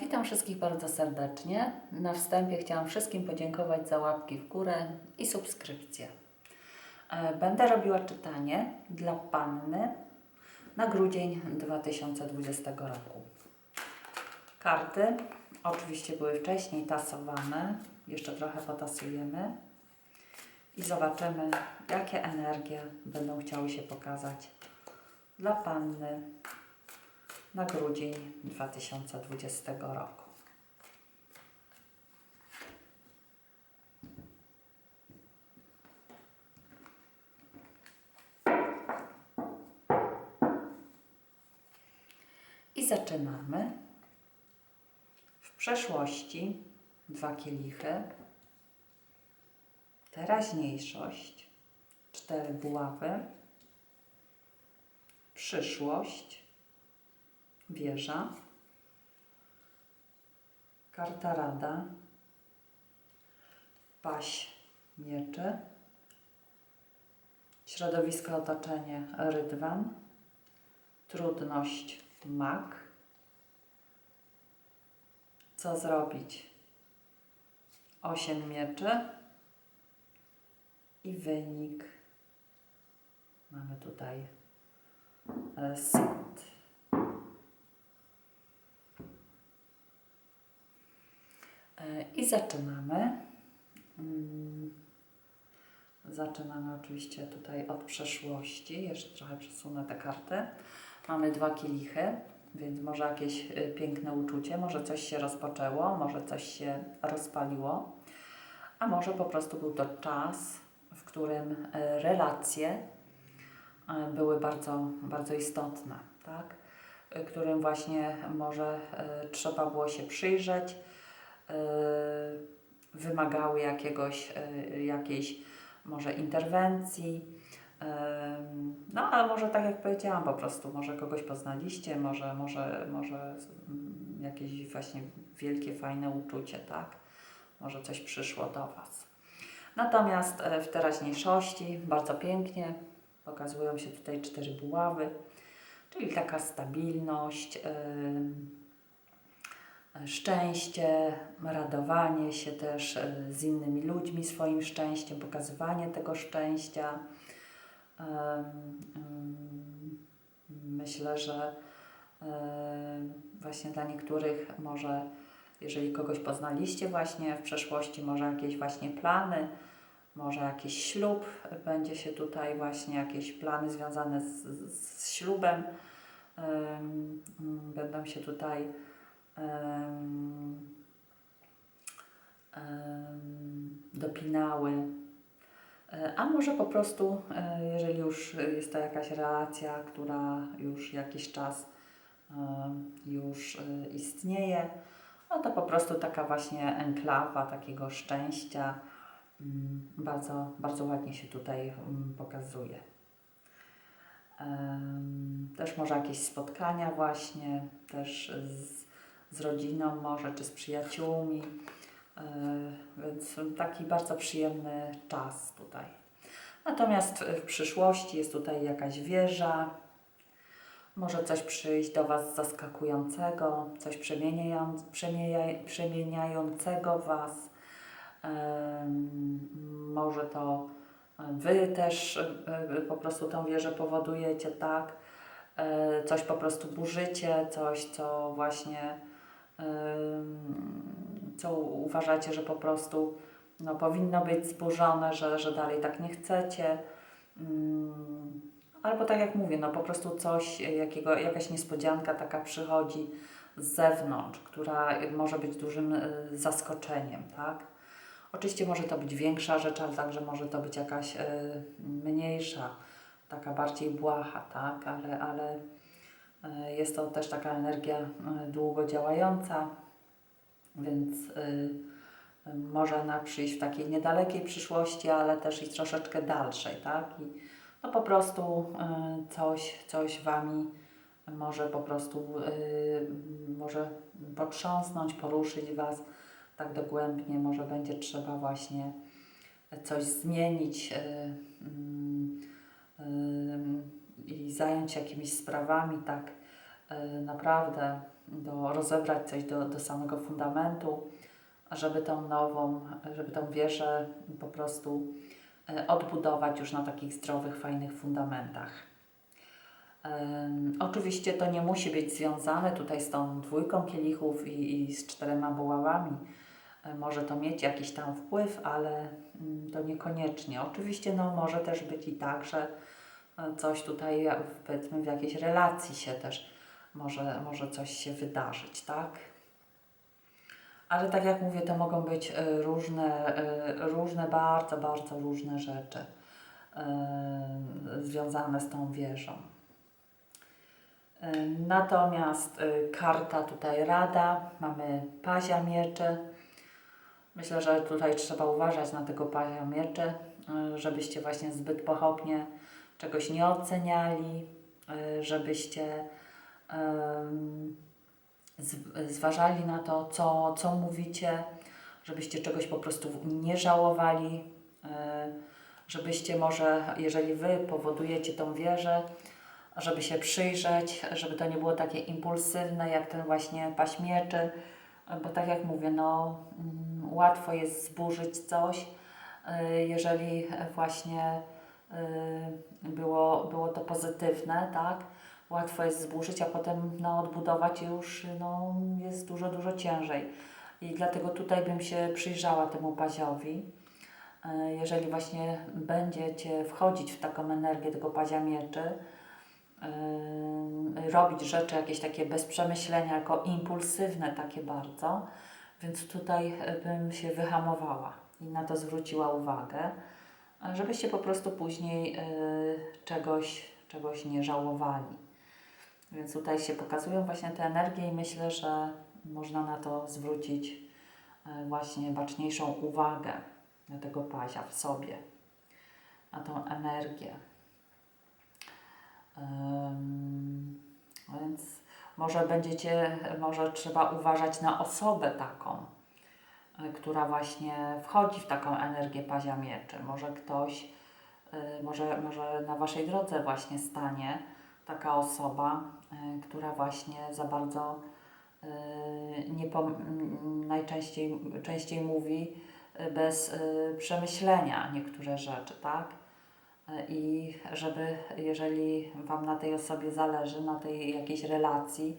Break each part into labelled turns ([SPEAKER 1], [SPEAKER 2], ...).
[SPEAKER 1] Witam wszystkich bardzo serdecznie. Na wstępie chciałam wszystkim podziękować za łapki w górę i subskrypcję. E, Będę robiła czytanie dla Panny na grudzień 2020 roku. Karty oczywiście były wcześniej tasowane, jeszcze trochę potasujemy i zobaczymy, jakie energie będą chciały się pokazać dla Panny na grudzień 2020 roku. I zaczynamy. W przeszłości dwa kielichy, teraźniejszość, cztery buławy, przyszłość, wieża, karta rada, paść mieczy, środowisko otoczenie rydwan, trudność mak, co zrobić? Osiem mieczy i wynik. Mamy tutaj e, sąd. E, I zaczynamy. Mm, Zaczynamy oczywiście tutaj od przeszłości. Jeszcze trochę przesunę te karty. Mamy dwa kielichy, więc może jakieś y, piękne uczucie, może coś się rozpoczęło, może coś się rozpaliło, a może po prostu był to czas, w którym y, relacje były bardzo, bardzo istotne, tak? Którym właśnie może trzeba było się przyjrzeć, wymagały jakiegoś, y, jakiejś może interwencji. Ym, No, a może tak jak powiedziałam, po prostu, może kogoś poznaliście, może, może, może jakieś właśnie wielkie, fajne uczucie, tak? Może coś przyszło do Was. Natomiast w teraźniejszości bardzo pięknie pokazują się tutaj cztery buławy, czyli taka stabilność, ym, szczęście, radowanie się też e, z innymi ludźmi swoim szczęściem, pokazywanie tego szczęścia. Myślę, że em, właśnie dla niektórych może, jeżeli kogoś poznaliście właśnie w przeszłości, może jakieś właśnie plany, może jakiś ślub, będzie się tutaj właśnie jakieś plany związane z, z ślubem, em, będą się tutaj em, em, dopinały. E, A może po prostu, e, jeżeli już jest to jakaś relacja, która już jakiś czas e, już istnieje, no to po prostu taka właśnie enklawa takiego szczęścia mm, bardzo, bardzo ładnie się tutaj mm, pokazuje. Też może jakieś spotkania właśnie, też z, z rodziną może, czy z przyjaciółmi. E, Więc taki bardzo przyjemny czas tutaj. Natomiast w przyszłości jest tutaj jakaś wieża, może coś przyjść do Was zaskakującego, coś przemieniając, przemienia, przemieniającego Was. Może to Wy też e, po prostu tą wieżę powodujecie, tak? E, Coś po prostu burzycie, coś, co właśnie co uważacie, że po prostu no, powinno być zburzone, że, że dalej tak nie chcecie. Mm, Albo tak jak mówię, no po prostu coś, jakiego, jakaś niespodzianka taka przychodzi z zewnątrz, która może być dużym y, zaskoczeniem, tak? Oczywiście może to być większa rzecz, ale także może to być jakaś y, mniejsza, taka bardziej błaha, tak? Ale, ale jest to też taka energia y, długo działająca, więc y, może ona przyjść w takiej niedalekiej przyszłości, ale też i troszeczkę dalszej, tak? I no po prostu coś, coś Wami może po prostu może potrząsnąć, poruszyć Was tak dogłębnie, może będzie trzeba właśnie coś zmienić mm, zająć się jakimiś sprawami tak y, naprawdę do rozebrać coś do, do samego fundamentu, żeby tą nową, żeby tą wieżę po prostu e, odbudować już na takich zdrowych, fajnych fundamentach. Oczywiście to nie musi być związane tutaj z tą dwójką kielichów i, i z czterema buławami. E, Może to mieć jakiś tam wpływ, ale mm, to niekoniecznie. Oczywiście no, może też być i tak, że e, coś tutaj powiedzmy w jakiejś relacji się też może, może coś się wydarzyć, tak? Ale tak jak mówię, to mogą być e, różne, e, różne, bardzo, bardzo różne rzeczy e, związane z tą wieżą. Natomiast karta tutaj rada, mamy pazia mieczy. Myślę, że tutaj trzeba uważać na tego pazia mieczy, e, żebyście właśnie zbyt pochopnie czegoś nie oceniali, e, żebyście zważali na to, co, co mówicie, żebyście czegoś po prostu nie żałowali, e, żebyście może, jeżeli Wy powodujecie tą wieżę, żeby się przyjrzeć, żeby to nie było takie impulsywne, jak ten właśnie paśmieczy, bo tak jak mówię, no mm, łatwo jest zburzyć coś, y, jeżeli właśnie y, było, było to pozytywne, tak? Łatwo jest zburzyć, a potem no, odbudować już no, jest dużo, dużo ciężej. I dlatego tutaj bym się przyjrzała temu paziowi. Y, Jeżeli właśnie będziecie wchodzić w taką energię tego pazia mieczy, yy, robić rzeczy jakieś takie bez przemyślenia, jako impulsywne takie bardzo, więc tutaj bym się wyhamowała i na to zwróciła uwagę, żebyście po prostu później yy, czegoś, czegoś nie żałowali. Więc tutaj się pokazują właśnie te energie i myślę, że można na to zwrócić yy, właśnie baczniejszą uwagę na tego pazia w sobie, na tą energię. Ym, więc może będziecie, może trzeba uważać na osobę taką, która właśnie wchodzi w taką energię pazia mieczy. Może ktoś, y, może, może na Waszej drodze właśnie stanie taka osoba, y, która właśnie za bardzo y, nie pom- m, najczęściej częściej mówi y, bez y, przemyślenia niektóre rzeczy, tak? i żeby, jeżeli Wam na tej osobie zależy, na tej jakiejś relacji,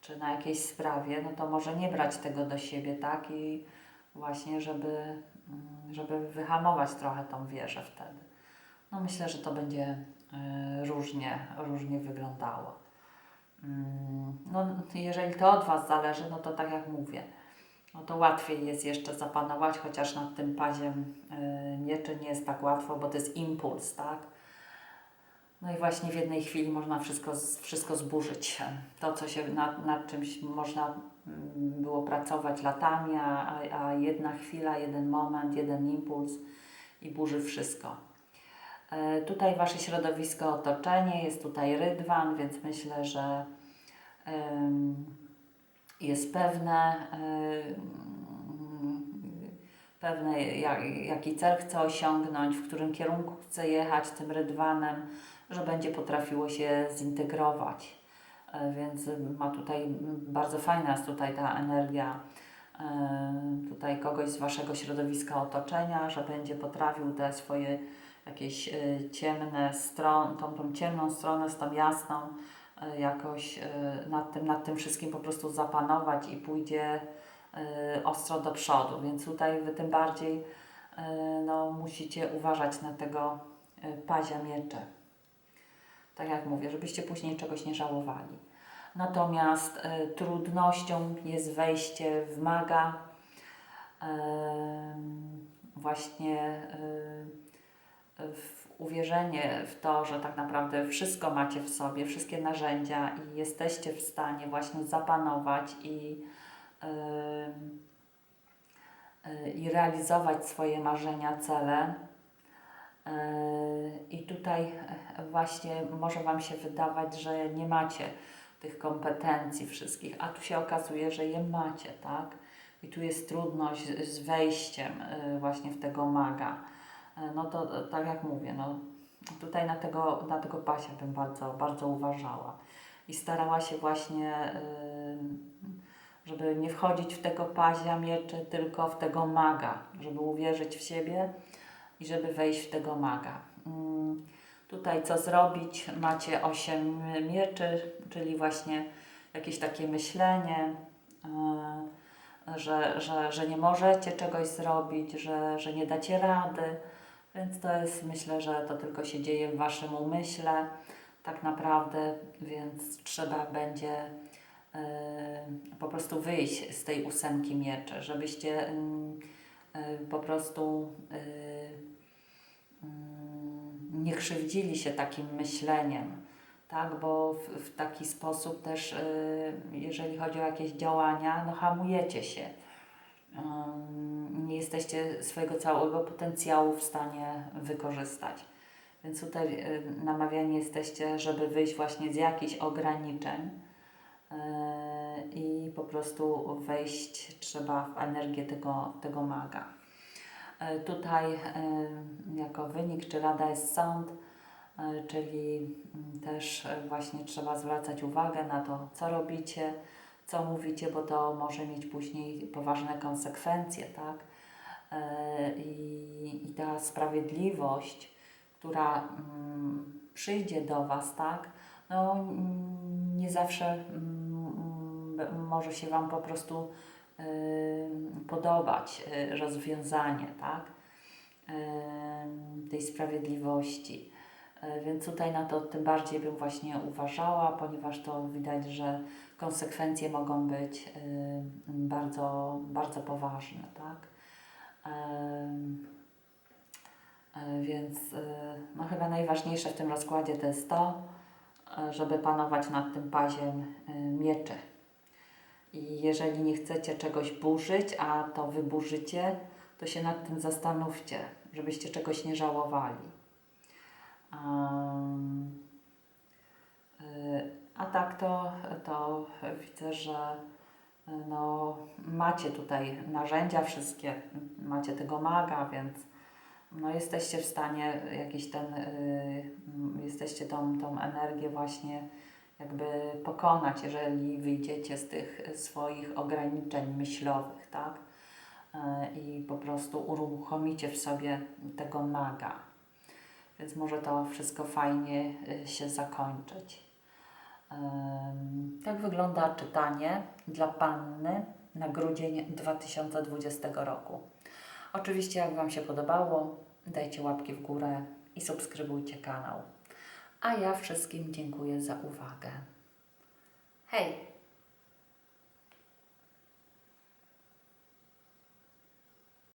[SPEAKER 1] czy na jakiejś sprawie, no to może nie brać tego do siebie, tak? I właśnie, żeby, mm, żeby wyhamować trochę tą wieżę wtedy. No myślę, że to będzie y, różnie, różnie wyglądało. Mm, No, jeżeli to od Was zależy, no to tak jak mówię, no to łatwiej jest jeszcze zapanować, chociaż nad tym paziem y, mieczy nie jest tak łatwo, bo to jest impuls, tak? No i właśnie w jednej chwili można wszystko, wszystko zburzyć. To, co się nad, nad czymś można mm, było pracować latami, a, a- jedna chwila, jeden moment, jeden impuls i burzy wszystko. E, Tutaj Wasze środowisko, otoczenie, jest tutaj rydwan, więc myślę, że jest pewne, pewne jak, jaki cel chce osiągnąć, w którym kierunku chce jechać tym rydwanem, że będzie potrafiło się zintegrować. E, Więc ma tutaj bardzo fajna jest tutaj ta energia e, tutaj kogoś z Waszego środowiska otoczenia, że będzie potrafił te swoje jakieś e, ciemne strony, tą, tą ciemną stronę z tą jasną jakoś nad tym, nad tym wszystkim po prostu zapanować i pójdzie ostro do przodu. Więc tutaj Wy tym bardziej no, musicie uważać na tego pazia miecze. Tak jak mówię, żebyście później czegoś nie żałowali. Natomiast e, trudnością jest wejście w maga, em, właśnie e, w uwierzenie w to, że tak naprawdę wszystko macie w sobie, wszystkie narzędzia i jesteście w stanie właśnie zapanować i, e, i realizować swoje marzenia, cele. I tutaj właśnie może Wam się wydawać, że nie macie tych kompetencji wszystkich, a tu się okazuje, że je macie, tak? I tu jest trudność z- wejściem e, właśnie w tego maga. E, No to e, tak jak mówię, no tutaj na tego, na tego pasia bym bardzo, bardzo uważała. I starała się właśnie żeby nie wchodzić w tego pazia mieczy, tylko w tego maga, żeby uwierzyć w siebie i żeby wejść w tego maga. Mm, Tutaj co zrobić? Macie osiem mieczy, czyli właśnie jakieś takie myślenie, e, że, że, że nie możecie czegoś zrobić, że, że nie dacie rady. Więc to jest, myślę, że to tylko się dzieje w waszym umyśle, tak naprawdę, więc trzeba będzie e, po prostu wyjść z tej ósemki mieczy, żebyście mm, e, po prostu mm, nie krzywdzili się takim myśleniem, tak? Bo w, w taki sposób też, y, jeżeli chodzi o jakieś działania, no hamujecie się. Ym, Nie jesteście swojego całego potencjału w stanie wykorzystać. Więc tutaj y, namawiani jesteście, żeby wyjść właśnie z jakichś ograniczeń y, i po prostu wejść trzeba w energię tego, tego maga. E, Tutaj e, jako wynik czy rada jest sąd, e, czyli mm, też właśnie trzeba zwracać uwagę na to, co robicie, co mówicie, bo to może mieć później poważne konsekwencje, tak? I, i ta sprawiedliwość, która mm, przyjdzie do Was, tak? No, mm, nie zawsze może się Wam po prostu podobać y, rozwiązanie, tak? Y, tej sprawiedliwości. Y, Więc tutaj na to tym bardziej bym właśnie uważała, ponieważ to widać, że konsekwencje mogą być y, bardzo, bardzo poważne, tak? Y, Więc y, no chyba najważniejsze w tym rozkładzie to jest to, y, żeby panować nad tym paziem y, mieczy. I jeżeli nie chcecie czegoś burzyć, a to wyburzycie, to się nad tym zastanówcie, żebyście czegoś nie żałowali. Um, a tak to, to widzę, że no, macie tutaj narzędzia wszystkie, macie tego maga, więc no, jesteście w stanie jakiś ten, y, jesteście tą, tą energię właśnie jakby pokonać, jeżeli wyjdziecie z tych swoich ograniczeń myślowych, tak? E, I po prostu uruchomicie w sobie tego maga. Więc może to wszystko fajnie y, się zakończyć. Tak wygląda czytanie dla Panny na grudzień 2020 roku. Oczywiście, jak Wam się podobało, dajcie łapki w górę i subskrybujcie kanał. A ja wszystkim dziękuję za uwagę. Hej!